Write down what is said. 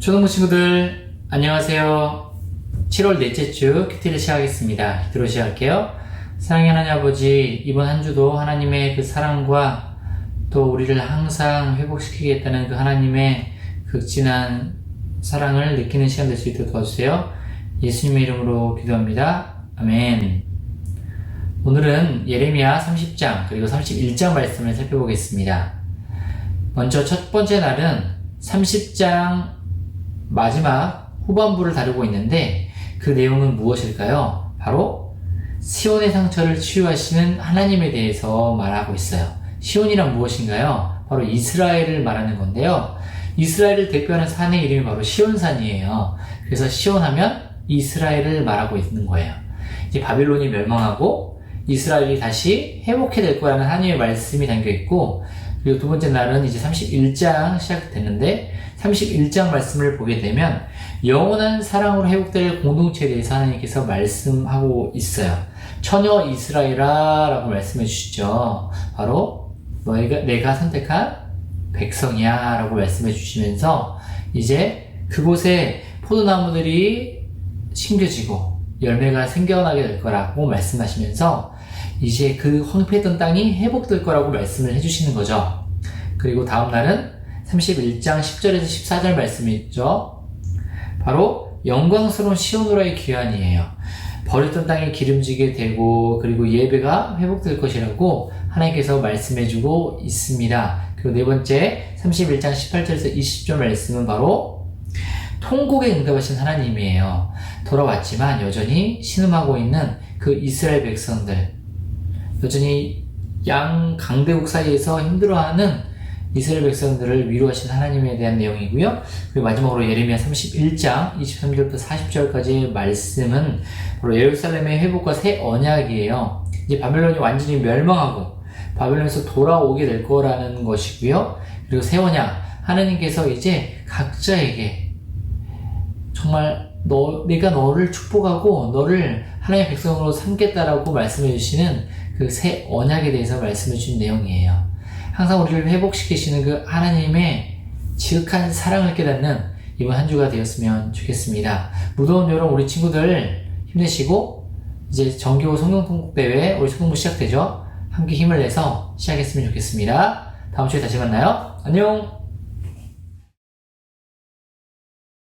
초등부 친구들 안녕하세요. 7월 넷째 주 큐티를 시작하겠습니다. 기도로 시작할게요. 사랑의 하나님 아버지 이번 한 주도 하나님의 그 사랑과 또 우리를 항상 회복시키겠다는 그 하나님의 극진한 사랑을 느끼는 시간 될 수 있도록 도와주세요. 예수님의 이름으로 기도합니다. 아멘. 오늘은 예레미야 30장 그리고 31장 말씀을 살펴보겠습니다. 먼저 첫 번째 날은 30장 마지막 후반부를 다루고 있는데 그 내용은 무엇일까요? 바로 시온의 상처를 치유하시는 하나님에 대해서 말하고 있어요. 시온이란 무엇인가요? 바로 이스라엘을 말하는 건데요. 이스라엘을 대표하는 산의 이름이 바로 시온산이에요. 그래서 시온하면 이스라엘을 말하고 있는 거예요. 이제 바빌론이 멸망하고 이스라엘이 다시 회복해 될 거라는 하나님의 말씀이 담겨 있고 그리고 두 번째 날은 이제 31장 시작됐는데 31장 말씀을 보게 되면 영원한 사랑으로 회복될 공동체에 대해서 하나님께서 말씀하고 있어요. 처녀 이스라엘아 라고 말씀해 주시죠. 바로 너희가 내가 선택한 백성이야 라고 말씀해 주시면서 이제 그곳에 포도나무들이 심겨지고 열매가 생겨나게 될 거라고 말씀하시면서 이제 그 황폐했던 땅이 회복될 거라고 말씀을 해주시는 거죠. 그리고 다음 날은 31장 10절에서 14절 말씀이 있죠. 바로 영광스러운 시온으로의 귀환이에요. 버렸던 땅이 기름지게 되고 그리고 예배가 회복될 것이라고 하나님께서 말씀해주고 있습니다. 그리고 네 번째 31장 18절에서 20절 말씀은 바로 통곡에 응답하신 하나님이에요. 돌아왔지만 여전히 신음하고 있는 그 이스라엘 백성들, 여전히 양 강대국 사이에서 힘들어하는 이스라엘 백성들을 위로하신 하나님에 대한 내용이고요. 그리고 마지막으로 예레미야 31장 23절부터 40절까지의 말씀은 바로 예루살렘의 회복과 새 언약이에요. 이제 바벨론이 완전히 멸망하고 바벨론에서 돌아오게 될 거라는 것이고요. 그리고 새 언약 하나님께서 이제 각자에게 정말 너, 내가 너를 축복하고 너를 하나님의 백성으로 삼겠다라고 말씀해 주시는 그 새 언약에 대해서 말씀해 주신 내용이에요. 항상 우리를 회복시키시는 그 하나님의 지극한 사랑을 깨닫는 이번 한 주가 되었으면 좋겠습니다. 무더운 여름 우리 친구들 힘내시고 이제 정규 성경통곡대회 우리 초등부 시작되죠? 함께 힘을 내서 시작했으면 좋겠습니다. 다음 주에 다시 만나요. 안녕!